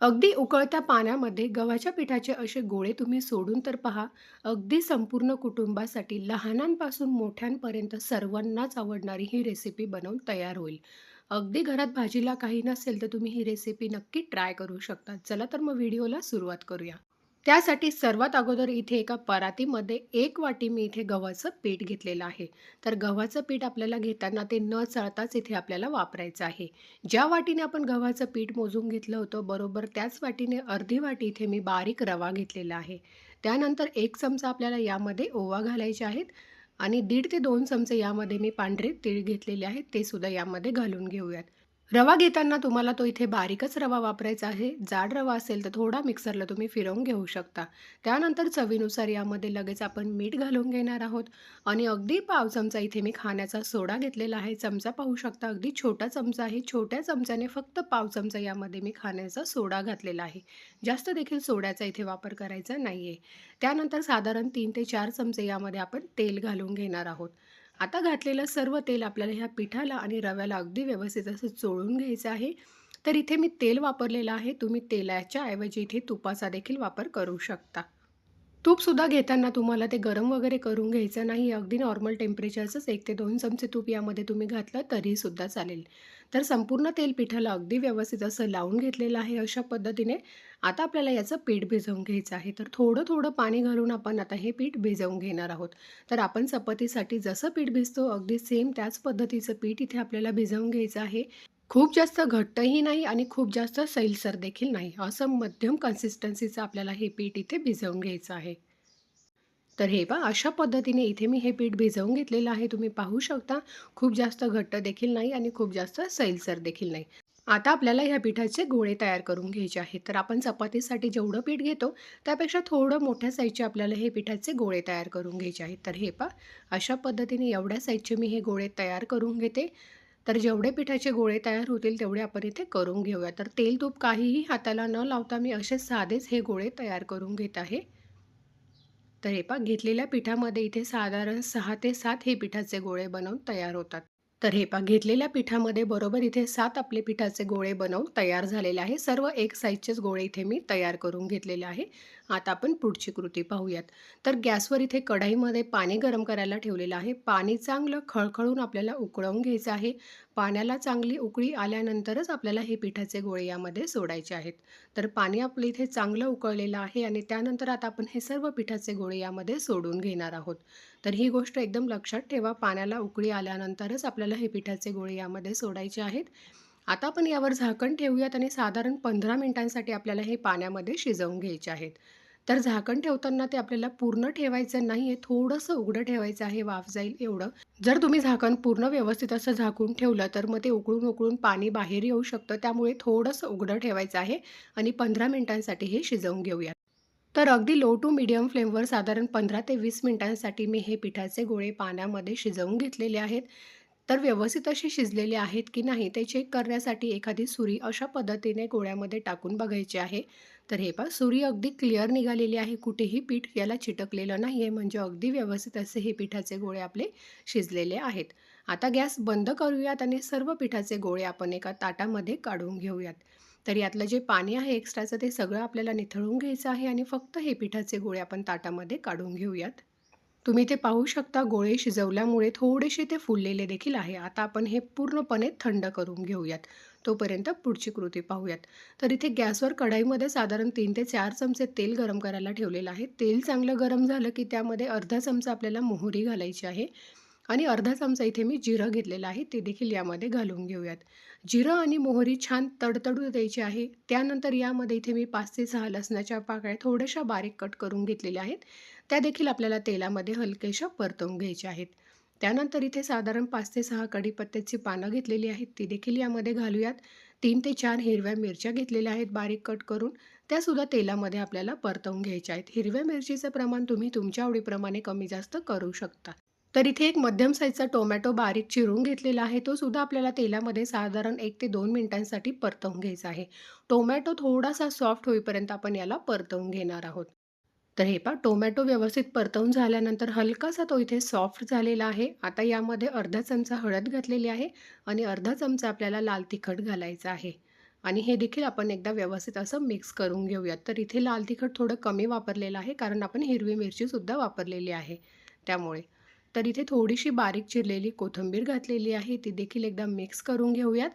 अगदी उकळत्या पाण्यामध्ये गव्हाच्या पिठाचे असे गोळे तुम्ही सोडून तर पहा. अगदी संपूर्ण कुटुंबासाठी लहानांपासून मोठ्यांपर्यंत सर्वांनाच आवडणारी ही रेसिपी बनवून तयार होईल. अगदी घरात भाजीला काही नसेल तर तुम्ही ही रेसिपी नक्की ट्राय करू शकता. चला तर मग व्हिडिओला सुरुवात करूया. त्यासाठी सर्वात अगोदर इथे एका परातीमध्ये एक वाटी मी इथे गव्हाचं पीठ घेतलेलं आहे. तर गव्हाचं पीठ आपल्याला घेताना ते न चळताच इथे आपल्याला वापरायचं आहे. ज्या वाटीने आपण गव्हाचं पीठ मोजून घेतलं होतं बरोबर त्याच वाटीने अर्धी वाटी इथे मी बारीक रवा घेतलेला आहे. त्यानंतर एक चमचा आपल्याला यामध्ये ओवा घालायचे आहेत आणि दीड ते दोन चमचे यामध्ये मी पांढरे तीळ घेतलेले आहेत, ते सुद्धा यामध्ये घालून घेऊयात. रवा घेताना तुम्हाला तो इथे बारीकच रवा वापरायचा आहे. जाड रवा असेल तर थोडा मिक्सरला तुम्ही फिरवून घेऊ शकता. त्यानंतर चवीनुसार यामध्ये लगेच आपण मीठ घालून घेणार आहोत आणि अगदी पाव चमचा इथे मी खाण्याचा सोडा घेतलेला आहे. चमचा पाहू शकता अगदी छोटा चमचा आहे. छोट्या चमच्याने फक्त पाव चमचा यामध्ये मी खाण्याचा सोडा घातलेला आहे. जास्त देखील सोड्याचा इथे वापर करायचा नाहीये. त्यानंतर साधारण तीन ते चार चमचे यामध्ये आपण तेल घालून घेणार आहोत. आता घातलेलं सर्व तेल आपल्याला ह्या पिठाला आणि रव्याला अगदी व्यवस्थित असं चोळून घ्यायचं आहे. तर इथे मी तेल वापरलेलं आहे. तुम्ही तेलाच्या ऐवजी इथे तुपाचा देखील वापर करू शकता. तूपसुद्धा घेताना तुम्हाला ते गरम वगैरे करून घ्यायचं नाही. अगदी नॉर्मल टेम्परेचरचंच एक ते दोन चमचे तूप यामध्ये तुम्ही घातलं तरीसुद्धा चालेल. तर संपूर्ण तेल पिठाला अगदी व्यवस्थित असं लावून घेतलेलं आहे अशा पद्धतीने. आता आपल्याला याचं पीठ भिजवून घ्यायचं आहे. तर थोडं-थोडं पाणी घालून आपण आता हे पीठ भिजवून घेणार आहोत. तर आपण चपातीसाठी जसं पीठ भिजतो अगदी सेम त्याच पद्धतीचं पीठ इथे आपल्याला भिजवून घ्यायचं आहे. खूप जास्त घट्टही नाही आणि खूप जास्त सैलसर देखील नाही. असं मध्यम कन्सिस्टन्सीचं आपल्याला हे पीठ इथे भिजवून घ्यायचं आहे. तर हे पहा अशा पद्धतीने इथे मी हे पीठ भिजवून घेतलेलं आहे. तुम्ही पाहू शकता खूप जास्त घट्ट देखील नाही आणि खूप जास्त सैलसर देखील नाही. आता आपल्याला ह्या पिठाचे गोळे तयार करून घ्यायचे आहेत. तर आपण चपातीसाठी जेवढं पीठ घेतो त्यापेक्षा थोडं मोठ्या साईजचे आपल्याला हे पिठाचे गोळे तयार करून घ्यायचे आहेत. तर हे पहा अशा पद्धतीने एवढ्या साईजचे मी हे गोळे तयार करून घेते. तर जेवढे पिठाचे गोळे तयार होतील तेवढे आपण इथे करून घेऊया. तर तेल तूप काहीही हाताला न लावता मी असे साधेच हे गोळे तयार करून घेत आहे. तर हे पा घेतलेल्या पिठामध्ये इथे साधारण सहा ते सात हे पिठाचे गोळे बनवून तयार होतात. तर हे पहा घेतलेल्या पिठामध्ये बरोबर इथे सात आपले पिठाचे गोळे बनवून तयार झालेले आहे. सर्व एक साईजचेच गोळे इथे मी तयार करून घेतलेले आहे. आता आपण पुढची कृती पाहूयात. तर गॅसवर इथे कढईमध्ये पाणी गरम करायला ठेवलेलं आहे. पाणी चांगलं खळखळून आपल्याला उकळवून घ्यायचं आहे. पाण्याला चांगली उकळी आल्यानंतरच आपल्याला हे पिठाचे गोळे यामध्ये सोडायचे आहेत. तर पाणी आपलं इथे चांगलं उकळलेलं आहे आणि त्यानंतर आता आपण हे सर्व पिठाचे गोळे यामध्ये सोडून घेणार आहोत. तर ही गोष्ट एकदम लक्षात ठेवा. पाण्याला उकळी आल्यानंतरच आपल्याला हे पिठाचे गोळे यामध्ये सोडायचे आहेत. आता आपण यावर झाकण ठेवूयात आणि साधारण 15 मिनिटांसाठी आपल्याला हे पाण्यामध्ये शिजवून घ्यायचे आहेत. तर झाकण ठेवताना ते आपल्याला पूर्ण ठेवायचं नाही आहे थोडंसं उघडं ठेवायचं आहे वाफ जाईल एवढं. जर तुम्ही झाकण पूर्ण व्यवस्थित असं झाकून ठेवलं तर मग ते उकळून-उकळून पाणी बाहेर येऊ शकतं. त्यामुळे थोडंसं उघडं ठेवायचं आहे आणि 15 मिनिटांसाठी हे शिजवून घेऊयात. तर अगदी लो टू मीडियम फ्लेमवर साधारण 15 ते वीस मिनिटांसाठी मी हे पिठाचे गोळे पाण्यामध्ये शिजवून घेतलेले आहेत. तर व्यवस्थित असे शिजलेले आहेत की नाही ते चेक करण्यासाठी एखादी सुरी अशा पद्धतीने गोळ्यामध्ये टाकून बघायची आहे. तर हे पहा सुरी अगदी क्लिअर निघालेली आहे. कुठेही पीठ याला चिटकलेलं नाही आहे. म्हणजे अगदी व्यवस्थित असे हे पिठाचे गोळे आपले शिजलेले आहेत. आता गॅस बंद करूयात आणि सर्व पिठाचे गोळे आपण एका ताटामध्ये काढून घेऊयात. तर यातलं जे पाणी आहे एक्स्ट्राचं ते सगळं आपल्याला निथळून घ्यायचं आहे आणि फक्त हे पिठाचे गोळे आपण ताटामध्ये काढून घेऊयात. तुम्ही ते पाहू शकता गोळे शिजवल्यामुळे थोडेसे ते फुललेले देखील आहे. आता आपण हे पूर्णपणे थंड करून घेऊयात. तोपर्यंत पुढची कृती पाहूयात. तर इथे गॅसवर कढाईमध्ये साधारण तीन ते चार चमचे तेल गरम करायला ठेवलेलं आहे. तेल चांगलं गरम झालं की त्यामध्ये अर्धा चमचा आपल्याला मोहरी घालायची आहे आणि अर्धा चमचा इथे मी जिरं घेतलेलं आहे ते देखील यामध्ये घालून घेऊयात. जिरं आणि मोहरी छान तडतडू द्यायची आहे. त्यानंतर यामध्ये इथे मी पाच ते सहा लसणाच्या पाकळ्या थोड्याशा बारीक कट करून घेतलेल्या आहेत. त्या देखील आपल्याला तेलामध्ये हलकेशा परतवून घ्यायच्या आहेत. त्यानंतर इथे साधारण पाच ते सहा कढीपत्त्याची पानं घेतलेली आहेत ती देखील यामध्ये घालूयात. तीन ते चार हिरव्या मिरच्या घेतलेल्या आहेत बारीक कट करून. त्यासुद्धा तेलामध्ये आपल्याला परतवून घ्यायच्या आहेत. हिरव्या मिरचीचं प्रमाण तुम्ही तुमच्या आवडीप्रमाणे कमी जास्त करू शकता. तर इथे एक मध्यम साईजचा टोमॅटो बारीक चिरून घेतलेला आहे. तो सुद्धा आपल्याला तेलामध्ये साधारण एक ते दोन मिनिटांसाठी परतवून घ्यायचा आहे. टोमॅटो थोडासा सॉफ्ट होईपर्यंत आपण याला परतवून घेणार आहोत. तर हे पहा टोमॅटो व्यवस्थित परतवून झाल्यानंतर हलकासा तो इथे सॉफ्ट झालेला आहे. आता यामध्ये अर्धा चमचा हळद घातलेली आहे आणि अर्धा चमचा आपल्याला लाल तिखट घालायचा आहे. आणि हे देखील आपण एकदा व्यवस्थित असं मिक्स करून घेऊयात. तर इथे लाल तिखट थोडं कमी वापरलेलं आहे, कारण आपण हिरवी मिरचीसुद्धा वापरलेली आहे त्यामुळे. तर इथे थोडीशी बारीक चिरलेली कोथिंबीर घातलेली आहे, ती देखील एकदा मिक्स करून घेऊयात.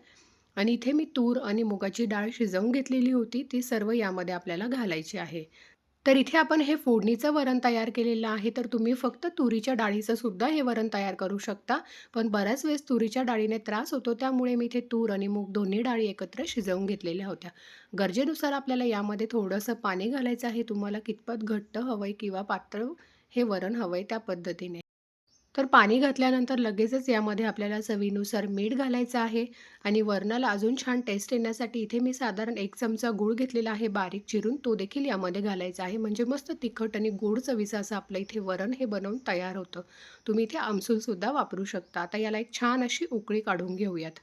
आणि इथे मी तूर आणि मुगाची डाळ शिजवून घेतलेली होती, ती सर्व यामध्ये आपल्याला घालायची आहे. तर इथे आपण हे फोडणीचं वरण तयार केलेलं आहे, तर तुम्ही फक्त तुरीच्या डाळीचं सुद्धा हे वरण तयार करू शकता. पण बऱ्याच वेळेस तुरीच्या डाळीने त्रास होतो, त्यामुळे मी इथे तूर आणि मूग दोन्ही डाळी एकत्र शिजवून घेतलेल्या होत्या. गरजेनुसार आपल्याला यामध्ये थोडंसं पाणी घालायचं आहे. तुम्हाला कितपत घट्ट हवं आहे किंवा पातळ हे वरण हवं आहे त्या पद्धतीने. तर पाणी घातल्यानंतर लगेचच यामध्ये आपल्याला चवीनुसार मीठ घालायचं आहे आणि वरणाला अजून छान टेस्ट येण्यासाठी इथे मी साधारण एक चमचा गूळ घेतलेला आहे बारीक चिरून, तो देखील यामध्ये घालायचा आहे. म्हणजे मस्त तिखट आणि गोड चवीचं असं आपलं इथे वरण हे बनवून तयार होतं. तुम्ही इथे आमसूलसुद्धा वापरू शकता. आता याला एक छान अशी उकळी काढून घेऊयात.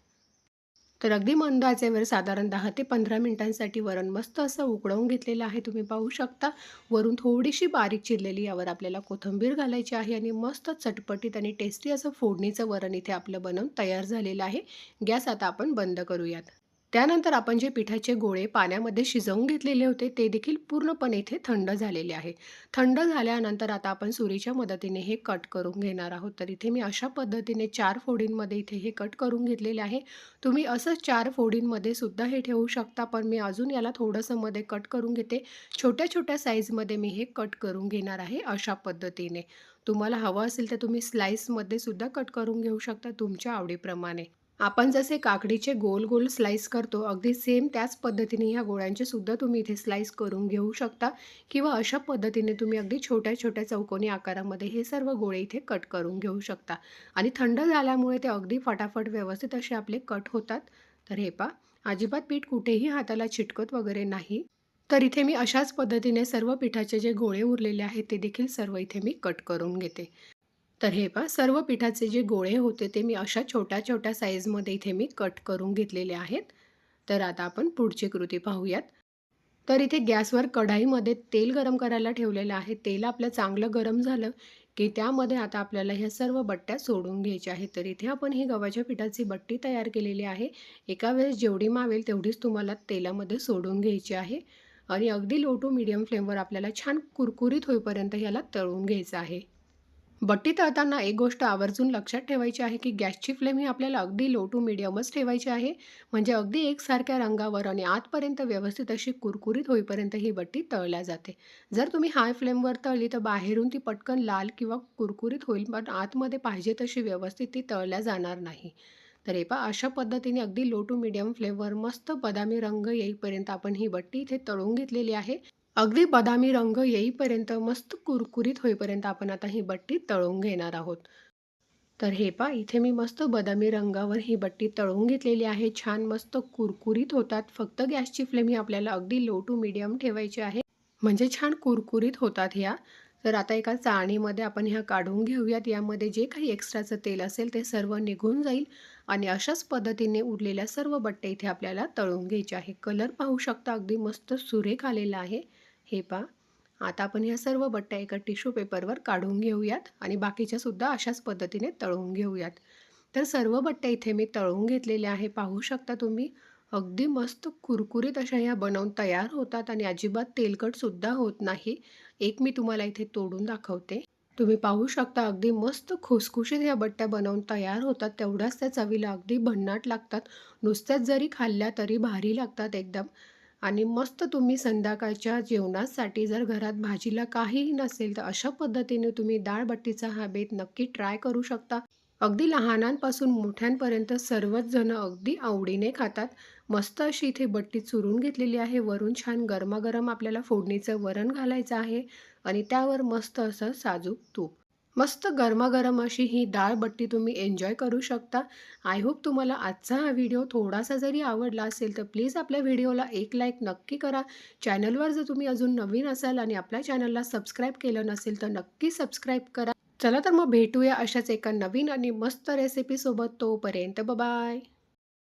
तर अगदी मंद आचेवर साधारण दहा ते 15 मिनिटांसाठी वरण मस्त असं उकळवून घेतलेलं आहे. तुम्ही पाहू शकता. वरून थोडीशी बारीक चिरलेली यावर आपल्याला कोथिंबीर घालायची आहे आणि मस्त चटपटीत आणि टेस्टी असं फोडणीचं वरण इथे आपलं बनवून तयार झालेलं आहे. गॅस आता आपण बंद करूयात. त्यानंतर आपण जे पिठाचे गोळे पाण्यामध्ये शिजवून घेतलेले होते, ते देखील पूर्णपणे इथे थंड झालेले आहे. थंड झाल्यानंतर आता आपण सुरीच्या मदतीने हे कट करून घेणार आहोत. तर इथे मी अशा पद्धतीने चार फोडींमध्ये इथे हे कट करून घेतलेले आहे. तुम्ही असंच चार फोडींमध्ये सुद्धा हे ठेवू शकता, पण मी अजून याला थोडंसं मध्ये कट करून घेते. छोट्या-छोट्या साईजमध्ये मी हे कट करून घेणार आहे अशा पद्धतीने. तुम्हाला हवं असेल तर तुम्ही स्लाईसमध्ये सुद्धा कट करून घेऊ शकता तुमच्या आवडीप्रमाणे. आपण जसे काकडीचे गोल-गोल स्लाईस करतो, अगदी सेम त्याच पद्धतीने ह्या गोळ्यांचे सुद्धा तुम्ही इथे स्लाईस करून घेऊ शकता किंवा अशा पद्धतीने तुम्ही अगदी छोट्या-छोट्या चौकोनी आकारामध्ये हे सर्व गोळे इथे कट करून घेऊ शकता. आणि थंड झाल्यामुळे ते अगदी फटाफट व्यवस्थित असे आपले कट होतात. तर हे पहा, अजिबात पीठ कुठेही हाताला चिटकत वगैरे नाही. तर इथे मी अशाच पद्धतीने सर्व पिठाचे जे गोळे उरलेले आहेत, ते देखील सर्व इथे मी कट करून घेते. तर हे पहा सर्व पिठाचे जे गोळे होते ते मी अशा छोट्या-छोट्या साईजमध्ये इथे मी कट करून घेतलेले आहेत. तर आता आपण पुढची कृती पाहूयात. तर इथे गॅसवर कढाईमध्ये तेल गरम करायला ठेवलेलं आहे. तेल आपलं चांगलं गरम झालं, की त्यामध्ये आता आपल्याला ह्या सर्व बट्ट्या सोडून घ्यायच्या आहेत. तर इथे आपण ही गव्हाच्या पिठाची बट्टी तयार केलेली आहे. एका वेळेस जेवढी मावेल तेवढीच तुम्हाला तेलामध्ये सोडून घ्यायची आहे आणि अगदी लो टू मीडियम फ्लेमवर आपल्याला छान कुरकुरीत होईपर्यंत ह्याला तळून घ्यायचं आहे. बट्टी तळताना एक गोष्ट आवर्जून लक्षात ठेवायची आहे, की गॅसची फ्लेम ही आपल्याला अगदी लो टू मीडियमच ठेवायची आहे. म्हणजे अगदी एकसारख्या रंगावर आणि आतपर्यंत व्यवस्थित अशी कुरकुरीत होईपर्यंत ही बट्टी तळल्या जाते. जर तुम्ही हाय फ्लेमवर तळली तर बाहेरून ती पटकन लाल किंवा कुरकुरीत होईल, पण आतमध्ये पाहिजे तशी व्यवस्थित ती तळल्या जाणार नाही. तर हे पहा अशा पद्धतीने अगदी लो टू मीडियम फ्लेमवर मस्त बदामी रंग येईपर्यंत आपण ही बट्टी इथे तळून घेतलेली आहे. अगदी बदामी रंग येईपर्यंत मस्त कुरकुरीत होईपर्यंत आपण आता ही बट्टी तळून घेणार आहोत. तर हे पा इथे मी मस्त बदामी रंगावर ही बट्टी तळून घेतलेली आहे. छान मस्त कुरकुरीत होतात. फक्त गॅसची फ्लेम ही आपल्याला अगदी लो टू मीडियम ठेवायची आहे. म्हणजे छान कुरकुरीत होतात ह्या. तर आता एका चाळणीमध्ये आपण ह्या काढून घेऊयात. यामध्ये जे काही एक्स्ट्राचं तेल असेल ते सर्व निघून जाईल आणि अशाच पद्धतीने उरलेल्या सर्व बट्टे इथे आपल्याला तळून घ्यायचे आहे. कलर पाहू शकता अगदी मस्त सुरेख आलेला आहे. हे पहा आता आपण ह्या सर्व बट्ट्या एका टिश्यू पेपरवर काढून घेऊयात आणि बाकीच्या सुद्धा अशाच पद्धतीने तळून घेऊयात. तर सर्व बट्ट्या इथे मी तळून घेतलेल्या आहे. पाहू शकता तुम्ही अगदी मस्त कुरकुरीत अशा ह्या बनवून तयार होतात आणि अजिबात तेलकटसुद्धा होत नाही. एक मी तुम्हाला इथे तोडून दाखवते. तुम्ही पाहू शकता अगदी मस्त खुसखुशीत ह्या बट्ट्या बनवून तयार होतात. तेवढ्याच त्या चवीला अगदी भन्नाट लागतात. नुसत्याच जरी खाल्ल्या तरी भारी लागतात एकदम. आणि मस्त तुम्ही संध्याकाळच्या जेवणासाठी जर घरात भाजीला काहीही नसेल, तर अशा पद्धतीने तुम्ही डाळ-बट्टीचा हा बेत नक्की ट्राय करू शकता. अगदी लहानांपासून मोठ्यांपर्यंत सर्वच जण अगदी आवडीने खातात. मस्त अशी इथे बट्टी चुरून घेतलेली आहे. वरून छान गरमागरम आपल्याला फोडणीचं वरण घालायचं आहे आणि त्यावर मस्त असं साजूक तूप. मस्त गरमागरम अशी ही डाळ बट्टी तुम्ही एन्जॉय करू शकता. आय होप तुम्हाला आजचा हा व्हिडिओ थोडासा जरी आवडला असेल, तर प्लीज आपल्या व्हिडिओला एक लाईक नक्की करा. चॅनलवर जर तुम्ही अजून नवीन असाल आणि आपल्या चॅनलला सबस्क्राईब केलं नसेल, तर नक्की सबस्क्राईब करा. चला तर मग भेटूया अशाच एका नवीन आणि मस्त रेसिपीसोबत. तोपर्यंत बाय.